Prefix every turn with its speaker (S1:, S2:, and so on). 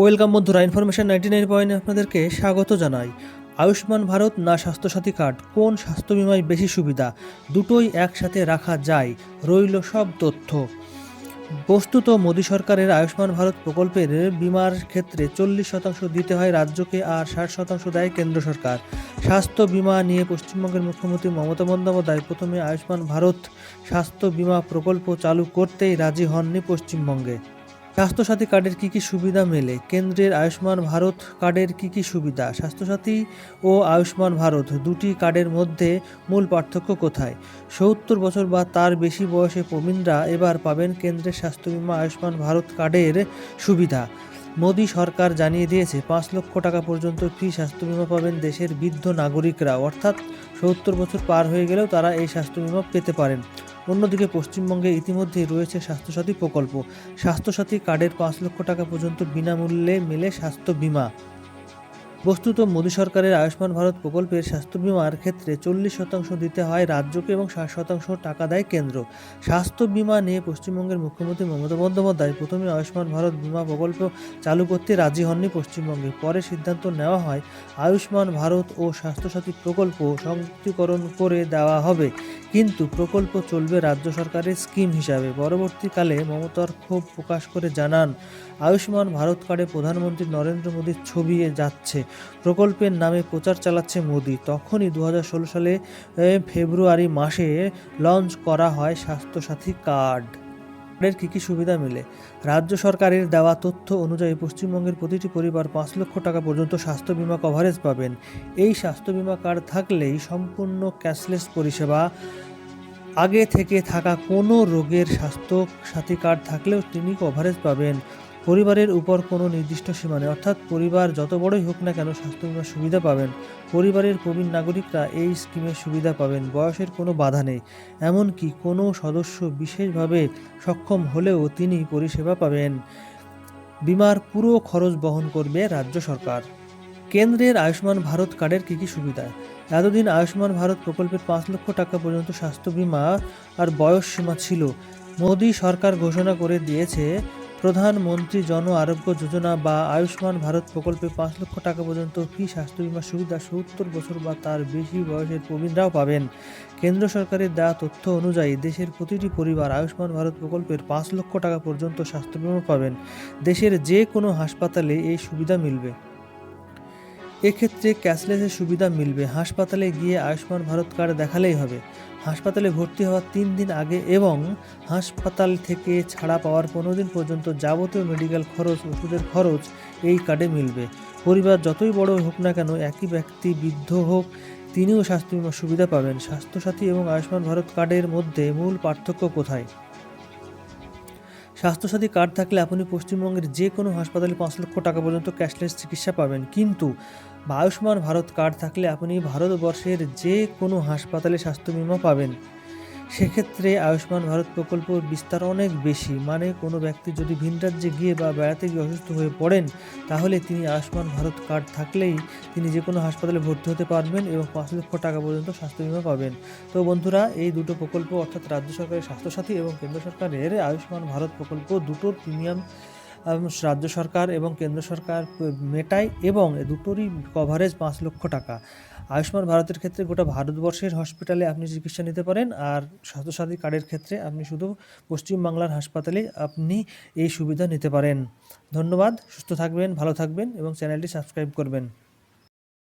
S1: Welcome বন্ধুরা information ninety nine point আপনাদেরকে স্বাগত জানাই। আয়ুষ্মান ভারত না স্বাস্থ্যসাথী কার্ড, কোন স্বাস্থ্য বিমায় বেশি সুবিধা? দুটোই একসাথে রাখা যায়, রইল সব তথ্য। বস্তুত মোদী সরকারের আয়ুষ্মান ভারত প্রকল্পের বিমার ক্ষেত্রে চল্লিশ শতাংশ দিতে হয় রাজ্যকে আর ষাট শতাংশ দেয় কেন্দ্র সরকার। স্বাস্থ্য বিমা নিয়ে পশ্চিমবঙ্গের মুখ্যমন্ত্রী মমতা বন্দ্যোপাধ্যায় প্রথমে আয়ুষ্মান ভারত স্বাস্থ্য বিমা প্রকল্প চালু করতেই রাজি হননি পশ্চিমবঙ্গে। স্বাস্থ্যসাথী কার্ডের কি কি সুবিধা মেলে? কেন্দ্রের আয়ুষ্মান ভারত কার্ডের কি কি সুবিধা? স্বাস্থ্যসাথী ও আয়ুষ্মান ভারত দুটি কার্ডের মধ্যে মূল পার্থক্য কোথায়? সত্তর বছর বা তার বেশি বয়সে প্রবীণরা এবার পাবেন কেন্দ্রের স্বাস্থ্য বিমা আয়ুষ্মান ভারত কার্ডের সুবিধা। মোদী সরকার জানিয়ে দিয়েছে, পাঁচ লক্ষ টাকা পর্যন্ত ফ্রি স্বাস্থ্য বিমা পাবেন দেশের বৃদ্ধ নাগরিকরা। অর্থাৎ সত্তর বছর পার হয়ে গেলেও তারা এই স্বাস্থ্য বিমা পেতে পারেন। অন্যদিকে পশ্চিমবঙ্গে ইতিমধ্যে রয়েছে স্বাস্থ্যসাথী প্রকল্প। স্বাস্থ্যসাথী কার্ডের পাঁচ লক্ষ টাকা পর্যন্ত বিনামূল্যে মেলে স্বাস্থ্য বিমা। বস্তুত মোদী সরকারের আয়ুষ্মান ভারত প্রকল্পের স্বাস্থ্য বিমার ক্ষেত্রে চল্লিশ শতাংশ দিতে হয় রাজ্যকে এবং ষাট শতাংশ টাকা দেয় কেন্দ্র। স্বাস্থ্য বিমা নিয়ে পশ্চিমবঙ্গের মুখ্যমন্ত্রী মমতা বন্দ্যোপাধ্যায় প্রথমে আয়ুষ্মান ভারত বিমা প্রকল্প চালু করতে রাজি হননি পশ্চিমবঙ্গে। পরে সিদ্ধান্ত নেওয়া হয় আয়ুষ্মান ভারত ও স্বাস্থ্যসাথী প্রকল্প সংযুক্তিকরণ করে দেওয়া হবে। কিন্তু প্রকল্প চলবে রাজ্য সরকারের স্কিম হিসাবে। পরবর্তীকালে মমতার ক্ষোভ প্রকাশ করে জানান আয়ুষ্মান ভারত কার্ডে প্রধানমন্ত্রী নরেন্দ্র মোদীর ছবি যাচ্ছে। প্রকল্পের নামে প্রচার চালাচ্ছে মোদী। তখনই দু হাজার ষোলো সালে ফেব্রুয়ারি মাসে লঞ্চ করা হয় স্বাস্থ্যসাথী কার্ড। কার্ডের কী কী সুবিধা মেলে? রাজ্য সরকারের দেওয়া তথ্য অনুযায়ী পশ্চিমবঙ্গের প্রতিটি পরিবার পাঁচ লক্ষ টাকা পর্যন্ত স্বাস্থ্য বিমা কভারেজ পাবেন। এই স্বাস্থ্য বিমা কার্ড থাকলেই সম্পূর্ণ ক্যাশলেস পরিষেবা। আগে থেকে থাকা কোনো রোগের স্বাস্থ্য সাথী কার্ড থাকলেও তিনি কভারেজ পাবেন। পরিবারের উপর কোনো নির্দিষ্ট সীমা নেই। অর্থাৎ পরিবার যত বড়ই হোক না কেন স্বাস্থ্য বিমার সুবিধা পাবেন। পরিবারের প্রবীণ নাগরিকরা এই স্কিমের সুবিধা পাবেন। বয়সের কোনো বাধা নেই। এমনকি কোনো সদস্য বিশেষভাবে সক্ষম হলেও তিনি পরিষেবা পাবেন। বিমার পুরো খরচ বহন করবে রাজ্য সরকার। কেন্দ্রের আয়ুষ্মান ভারত কার্ডের কী কী সুবিধা? এতদিন আয়ুষ্মান ভারত প্রকল্পের পাঁচ লক্ষ টাকা পর্যন্ত স্বাস্থ্য বিমা আর বয়স সীমা ছিল। মোদী সরকার ঘোষণা করে দিয়েছে প্রধানমন্ত্রী জন আরোগ্য যোজনা বা আয়ুষ্মান ভারত প্রকল্পে পাঁচ লক্ষ টাকা পর্যন্ত ফি, স্বাস্থ্য বিমা সুবিধা, সত্তর বছর বা তার বেশি বয়সের প্রবীণরাও পাবেন। কেন্দ্র সরকারের দেওয়া তথ্য অনুযায়ী দেশের প্রতিটি পরিবার আয়ুষ্মান ভারত প্রকল্পের পাঁচ লক্ষ টাকা পর্যন্ত স্বাস্থ্য বিমা পাবেন। দেশের যে কোনো হাসপাতালে এই সুবিধা মিলবে। এক্ষেত্রে ক্যাশলেসের সুবিধা মিলবে। হাসপাতালে গিয়ে আয়ুষ্মান ভারত কার্ড দেখালেই হবে। হাসপাতালে ভর্তি হওয়ার তিন দিন আগে এবং হাসপাতাল থেকে ছাড়া পাওয়ার পনেরো দিন পর্যন্ত যাবতীয় মেডিকেল খরচ, ওষুধের খরচ এই কার্ডে মিলবে। পরিবার যতই বড় হোক না কেন, একই ব্যক্তি বৃদ্ধ হোক, তিনিও স্বাস্থ্য বিমা সুবিধা পাবেন। স্বাস্থ্যসাথী এবং আয়ুষ্মান ভারত কার্ডের মধ্যে মূল পার্থক্য কোথায়? স্বাস্থ্যসাথী কার্ড থাকলে আপনি পশ্চিমবঙ্গের যে কোনো হাসপাতালে পাঁচ লক্ষ টাকা পর্যন্ত ক্যাশলেস চিকিৎসা পাবেন। কিন্তু আয়ুষ্মান ভারত কার্ড থাকলে আপনি ভারতবর্ষের যে কোনো হাসপাতালে স্বাস্থ্য বিমা পাবেন। সেক্ষেত্রে আয়ুষ্মান ভারত প্রকল্প বিস্তার অনেক বেশি। মানে কোনো ব্যক্তি যদি ভিন রাজ্যে গিয়ে বা বেড়াতে গিয়ে অসুস্থ হয়ে পড়েন, তাহলে তিনি আয়ুষ্মান ভারত কার্ড থাকলেই তিনি যে কোনো হাসপাতালে ভর্তি হতে পারবেন এবং পাঁচ লক্ষ টাকা পর্যন্ত স্বাস্থ্য বিমা পাবেন। তো বন্ধুরা, এই দুটো প্রকল্প অর্থাৎ রাজ্য সরকারের স্বাস্থ্যসাথী এবং কেন্দ্র সরকারের আয়ুষ্মান ভারত প্রকল্প দুটোর প্রিমিয়াম রাজ্য সরকার এবং কেন্দ্র সরকার মেটায় এবং দুটোরই কভারেজ পাঁচ লক্ষ টাকা। আয়ুষ্মান ভারতের ক্ষেত্রে গোটা ভারতবর্ষের হসপিটালে আপনি চিকিৎসা নিতে পারেন আর স্বাস্থ্যসাথী কার্ডের ক্ষেত্রে আপনি শুধু পশ্চিমবাংলার হাসপাতালে আপনি এই সুবিধা নিতে পারেন। ধন্যবাদ, সুস্থ থাকবেন, ভালো থাকবেন এবং চ্যানেলটি সাবস্ক্রাইব করবেন।